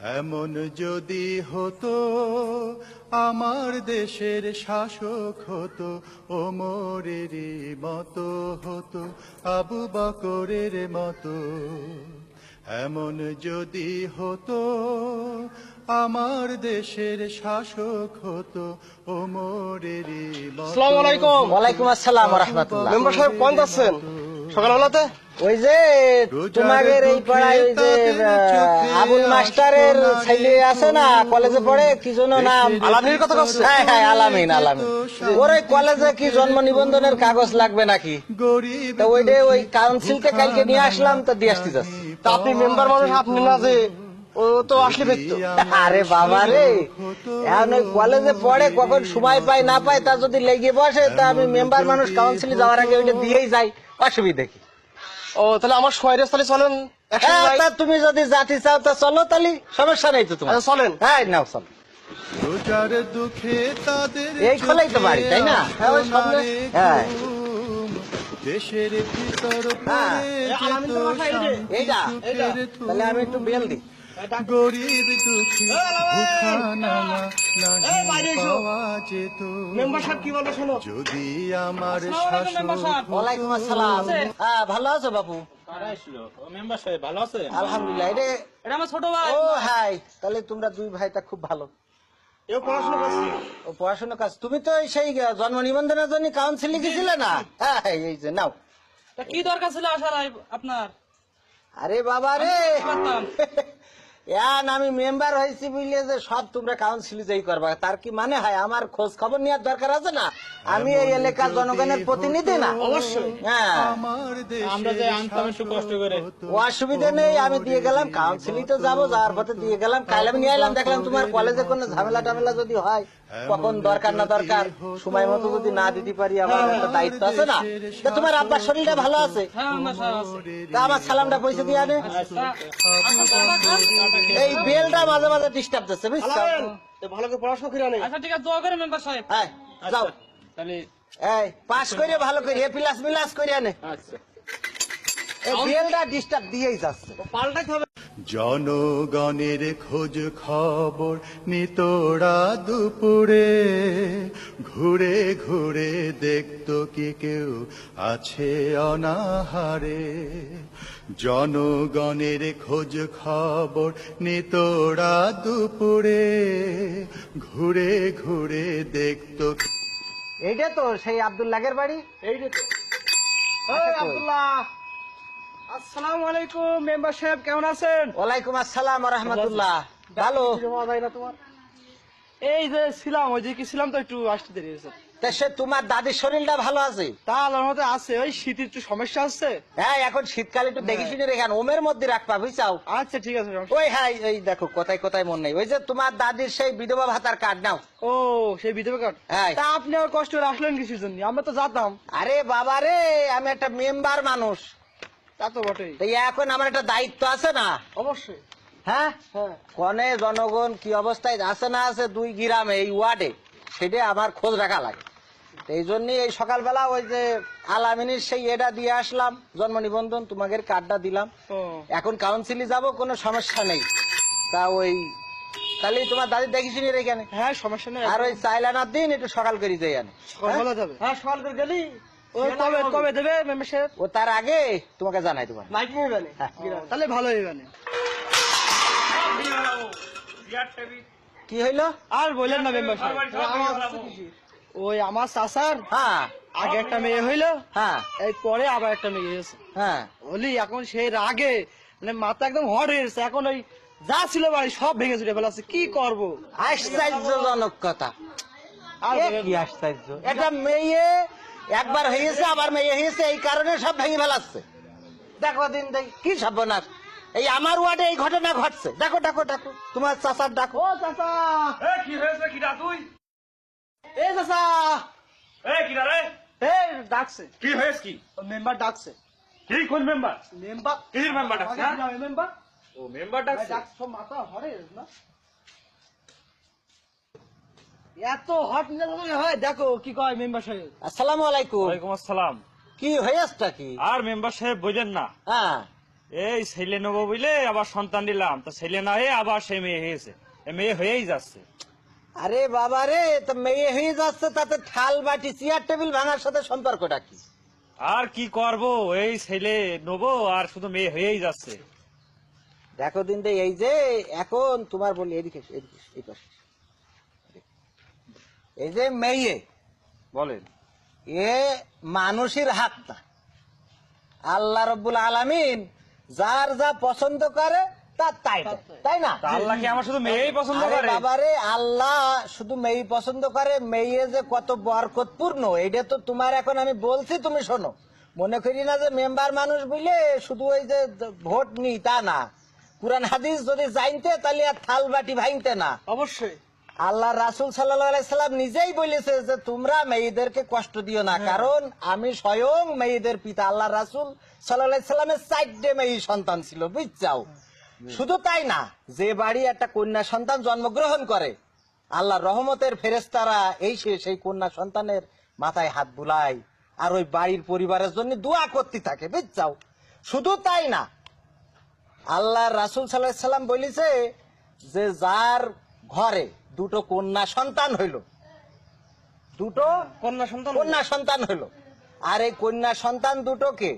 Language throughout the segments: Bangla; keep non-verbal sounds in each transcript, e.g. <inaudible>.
এমন যদি হতো আমার দেশের শাসক হতো ওমরেরই মতো হতো আবু বকরের মতো। এমন যদি হতো আমার দেশের শাসক হতো ওমরেরই আসসালামু আলাইকুম। ওয়ালাইকুম আসসালাম রহমতুল্লাহ। মেম্বার সাহেব কোন যাচ্ছেন? সকালবেলাতে? ওই যে তোমাদের এই পাড়ায় ওই যে আবুল মাস্টারের ছেলে আছে না কলেজে পড়ে কি জন্য নাম? আলামিনের কথা? হ্যাঁ হ্যাঁ আলামিন আলামিন। ওর ওই কলেজে কি জন্ম নিবন্ধনের কাগজ লাগবে নাকি? গরিব তো ওই কাউন্সিলকে কালকে নিয়ে আসলাম তো দিয়ে আসতে যাচ্ছি। তা আপনি মেম্বার মানুষ আপনি না যে ও তো আসলে আরে বাবা রে এখন কলেজে পড়ে কখন সময় পায় না পায় তা যদি লেগে বসে তা আমি মেম্বার মানুষ কাউন্সিলে যাওয়ার আগে ওইটা দিয়েই যাই অসুবিধা কি? ও তাহলে আমার শহরের স্থলে চলেন হ্যাঁ, তুমি যদি জাতি চাও তা চলো তাহলে সমস্যা নেই তো তোমার। আচ্ছা, চলেন। হ্যাঁ নাও চলো। রোজার দুঃখে তাদের এই খোলাই তো বাড়ি, তাই না? হ্যাঁ, দেশের ভিতর হ্যাঁ। তাহলে আমি একটু বেল দিই। গরিব দুঃখী যদি আমার ওয়ালাইকুম আসসালাম। হ্যাঁ ভালো আছো বাপু? আছে আলহামদুলিল্লাহ এটা এটা আমার ছোট ভাই। ও হাই। তাহলে তোমরা দুই ভাইটা খুব ভালো। ও পড়াশোনা কাজ। তুমি তো সেই জন্ম নিবন্ধনের জন্য কাউন্সিল লিখেছিলে না? হ্যাঁ এই যে নাও। কি দরকার ছিল আসার আপনার? আরে বাবা রে! <laughs> আমি মেম্বার হয়েছি বুঝলে যে সব তোমরা কাউন্সিল যাই করবা তার কি মানে হয়? আমার খোঁজ খবর নেওয়ার দরকার আছে না? আমি এই এলাকার জনগণের প্রতিনিধি না? অবশ্যই। হ্যাঁ। আমরা যে আনতাম একটু কষ্ট করে। অসুবিধা নেই আমি দিয়ে গেলাম কাউন্সিলিং তো যাব যাওয়ার পথে দিয়ে গেলাম কাল আমি নিয়ে এলাম দেখলাম তোমার কলেজে কোনো ঝামেলা টামেলা যদি হয়। কখন দরকার না দরকার? সময় মতো যদি না দিতে পারি আমার একটা দায়িত্ব আছে না? তা তোমার আব্বার শরীরটা ভালো আছে? হ্যাঁ আছে। তা আমার সালামটা পয়সা দিয়ে আনে? আচ্ছা, খান। এই বেলটা মাঝে মাঝে ডিস্টার্ব দিচ্ছে বুঝছ? ভালো করে পড়াশোনা করে আনে। আচ্ছা ঠিক আছে দোয়া করে মেম্বার সাহেব। হ্যাঁ যাও। আচ্ছা, তাহলে এই পাস করে ভালো করে এ প্লাস মিলাস করে আনে। আচ্ছা। এই বেলটা ডিস্টার্ব দিয়েই যাচ্ছে। পাল্টাইতে হবে। জনগণের খোঁজ খবর নিতোরা দুপুরে। ঘুরে ঘুরে দেখত কি কেউ আছে অনাহারে। জনগণের খোঁজ খবর নিতোরা দুপুরে। ঘুরে ঘুরে দেখতো এইটা তো সেই আব্দুল্লাহের বাড়ি? এই রে তো আব্দুল্লাহ! আসসালামু আলাইকুম মেম্বার সাহেব কেমন আছেন? ওয়ালাইকুম আসসালাম রহমতুল্লাহ। ভালো? এই যে ছিলাম ওই যে কি ছিলাম তো একটু আসতে দেরি হয়েছে। সে তোমার দাদির শরীরটা ভালো আছে? তা আল্লাহর আছে ওই শীতের একটু সমস্যা হচ্ছে। হ্যাঁ এখন শীতকালে একটু দেখে শুনে রেখান ওমের মধ্যে রাখবা বুঝছাও? আচ্ছা ঠিক আছে ওই হ্যাঁ এই দেখো কোথায় কোথায় মন নেই। ওই যে তোমার দাদির সেই বিধবা ভাতার কার্ড নাও। ও সেই বিধবা কার্ড হ্যাঁ। তা আপনি আর কষ্ট আসলেন কিসের জন্য? আমরা তো জানতাম। আরে বাবা রে আমি একটা মেম্বার মানুষ। তা তো বটেই। এখন আমার একটা দায়িত্ব আছে না? অবশ্যই। হ্যাঁ? হ্যাঁ। কনে জনগণ কি অবস্থায় আছে না আছে দুই গ্রামে এই ওয়ার্ডে সেটা আমার খোঁজ রাখা লাগে। এই জন্যই এই সকালবেলা ওই যে আলামিনীর সেই এটা দিয়ে আসলাম জন্ম নিবন্ধন তোমাকে কার্ডটা দিলাম। এখন কাউন্সিলে যাব কোনো সমস্যা নেই। তা ওই তাহলে তোমার দাদি দেখি শুনি এখানে? হ্যাঁ সমস্যা নেই। আর ওই চাইলানার দিন একটু সকাল করে যাই আনে। সকালবেলা যাবে। হ্যাঁ সকাল করে গেলি? ওই কবে কবে দেবে মেম্বার সাহেব ও তার আগে? তোমাকে জানাই তোমার নাইট নিয়ে যাবে। হ্যাঁ। তাহলে ভালো হইবে কি হইল? আর বললেন না মেম্বার ওই আমার চাচার হ্যাঁ। আগে একটা মেয়ে হইল। হ্যাঁ। এই পরে আবার একটা মেয়ে হয়েছে। হ্যাঁ। বলি এখন সেই রাগে মানে মাথা একদম হট হয়ে গেছে। এখন ওই যা ছিল বাড়ি সব ভেঙে চুরে ফেলাচ্ছে। কি করব? আশ্চর্যজনক কথা। আর কি আশ্চর্য? এটা মেয়ে একবার হয়েছে আবার মেয়ে হয়েছে এই কারণে সব ভেঙে ফেলাচ্ছে। দেখো দিন দেখ কি সর্বনাশ। এই আমার ওয়ার্ডে এই ঘটনা ঘটছে। দেখো ডাকো ডাকো তোমার চাচার ডাকো ও চাচা! কি হয়েছে কিরা তুই? এ চাচা! এই কিরা রে এ ডাকছে। কি হয়েছে কি? মেম্বার ডাকছে। কি কোন মেম্বার? মেম্বার। কিসের মেম্বার ডাকছে হ্যাঁ? মেম্বার। ও মেম্বার ডাকছে। ডাকছে মাথা হরে না? এত হট মেজাজ হয় দেখো কি কয় মেম্বার সাহেব। আসসালামু আলাইকুম। ওয়ালাইকুম আসসালাম। কি হয়েছটা কি? আর মেম্বার সাহেব বললেন না। হ্যাঁ। এই ছেলে নেব বুঝলে আবার সন্তান দিলাম তো ছেলে না হয়ে আবার সে মেয়ে হয়েছে। মেয়ে হয়েই যাচ্ছে। আরে বাবা রে তো মেয়ে হয়ে যাচ্ছে তাতে থাল বাটি চেয়ার টেবিল ভাঙার সাথে সম্পর্কটা কি? আর কি করব? এই ছেলে নেব আর শুধু মেয়ে হয়েই যাচ্ছে। দেখো দিন এই যে এখন তোমার বলি এদিকে এদিকে এই পাশে। এই যে মেয়ে বলেন এ মানুষের হাত না আল্লাহ রব্বুল আলামিন যার যা পছন্দ করে তার তাই তাই না? আল্লাহ কি আমার শুধু মেয়েই পছন্দ করে? বাবারে আল্লাহ শুধু মেয়ে পছন্দ করে মেয়ে যে কত বরকতপূর্ণ এটা তো তোমার এখন আমি বলছি তুমি শোনো। মনে করি না যে মেম্বার মানুষ বুঝলে শুধু ওই যে ভোট নি তা না। কোরআন হাদিস যদি জানতে তাহলে আর থাল বাটি ভাঙতে না। অবশ্যই। আল্লাহ রাসুল সাল্লাম নিজেই বলেছে যে তোমরা মেয়েদেরকে কষ্ট দিও না। কারণ আমি স্বয়ং মেয়েদের পিতা। আল্লাহ রাসুল সাল্লামের চারটে মেয়ে সন্তান ছিল বুঝছাও? শুধু তাই না যে বাড়ি একটা কন্যা সন্তান জন্মগ্রহণ করে আল্লাহ রহমতের ফেরেস্তারা এই সেই কন্যা সন্তানের মাথায় হাত বুলায় আর ওই বাড়ির পরিবারের জন্য দোয়া করতে থাকে বুঝছাও? শুধু তাই না আল্লাহ রাসুল সাল্লাহ সাল্লাম বলেছে যে যার ঘরে দুটো কন্যা সন্তান হইল। দুটো কন্যা সন্তান কন্যা সন্তান হইল। আর এই কন্যা সন্তান দুটোকে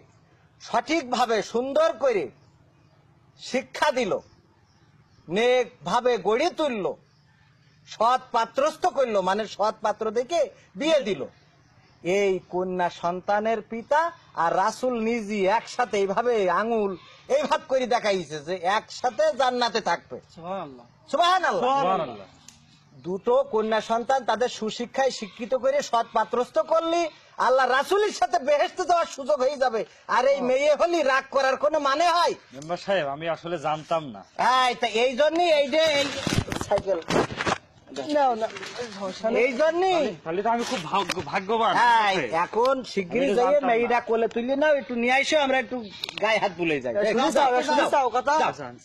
সঠিকভাবে সুন্দর করে শিক্ষা দিল নেক ভাবে গড়ে তুলল সৎ পাত্রস্থ করল মানে সৎ পাত্র দেখে বিয়ে দিল। এই কন্যা সন্তানের পিতা আর রাসুল নিজে একসাথে এইভাবে আঙুল এইভাবে করে দেখাইছে যে একসাথে জান্নাতে থাকবে। সুবহানাল্লাহ। দুটো কন্যা সন্তান তাদের সুশিক্ষায় শিক্ষিত করে সৎ পাত্রস্থ করলি আল্লাহ রাসুলের সাথে বেহেস্তে যাওয়ার সুযোগ হয়ে যাবে। আর এই মেয়ে হলি রাগ করার কোনো মানে হয়? মেম্বার সাহেব আমি আসলে জানতাম না। এই তা এই জন্যই এই যে এই সাইকেল। নাও, নাও। এই জন্যই। তাহলে তো আমি খুব ভাগ্যবান এই, এখন শিগগিরই আমি তো যাই জানতাম না। মেয়েটা কোলে তুলে নাও একটু নিয়ে আসো আমরা একটু গায়ে হাত বুলে যাই।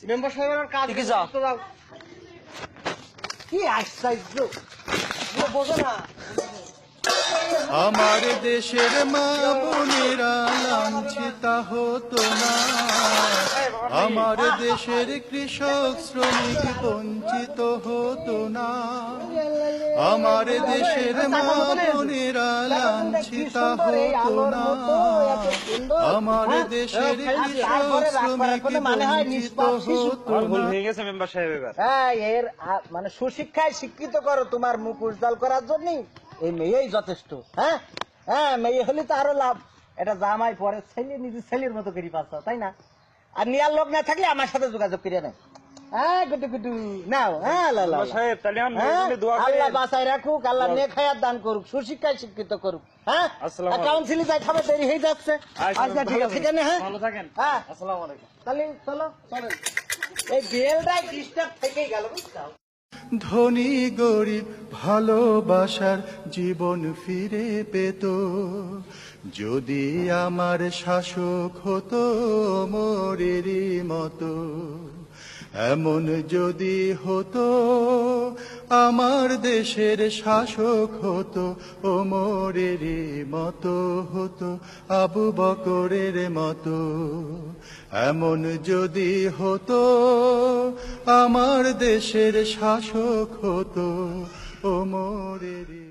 মেম্বার সাহেবের কাজ যাও। কি আশ্চর্য? বোঝো না। আমার দেশের মা বোনেরা লাঞ্ছিতা হতো না। আমার দেশের কৃষক শ্রমিক বঞ্চিত হতো না। আমার দেশের মা বোনেরা লাঞ্ছিতা হতো না। আমার দেশের কৃষক শ্রমিক বঞ্চিত হতো না। হয়ে গেছে মেম্বার সাহেব এবার। এর মানে সুশিক্ষায় শিক্ষিত করো তোমার মুখ উজ্জ্বল করার জন্য। এই মেয়েই যথেষ্ট। হ্যাঁ? হ্যাঁ মেয়ে হলে তো আরও লাভ। এটা জামাই পরে ছেলে নিজের ছেলের মতো করি পাচ্ছ তাই না? আর নিয়ার লোক না থাকলে আমার সাথে যোগাযোগ করে নেয়। হ্যাঁ গুটু গুটু নাও হ্যাঁ লা, লা, মেম্বার লা। সাহেব তাহলে মেয়ের হ্যাঁ? আল্লাহ করেন রাখুক আল্লাহ নেক হায়াত দান করুক সুশিক্ষায় শিক্ষিত করুক হ্যাঁ? আসসালামু কাউন্সিলে যাই খাবার দেরি হয়ে যাচ্ছে। আচ্ছা, ঠিক আছে ঠিক হ্যাঁ? ভালো থাকেন। হ্যাঁ। আসসালামু আলাইকুম। তাহলে চলো চলো। এই বিয়েলটাই ডিস্টার্ব থেকেই গেল বুঝছ? ধনী গরিব ভালোবাসার জীবন ফিরে পেত। যদি আমার শাসক হতো মরেরই মতো। এমন যদি হতো, আমার দেশের শাসক হতো ও মোরেরই মতো হতো, আবু বকরের মতো। এমন যদি হতো, আমার দেশের শাসক হতো ও মোরেরই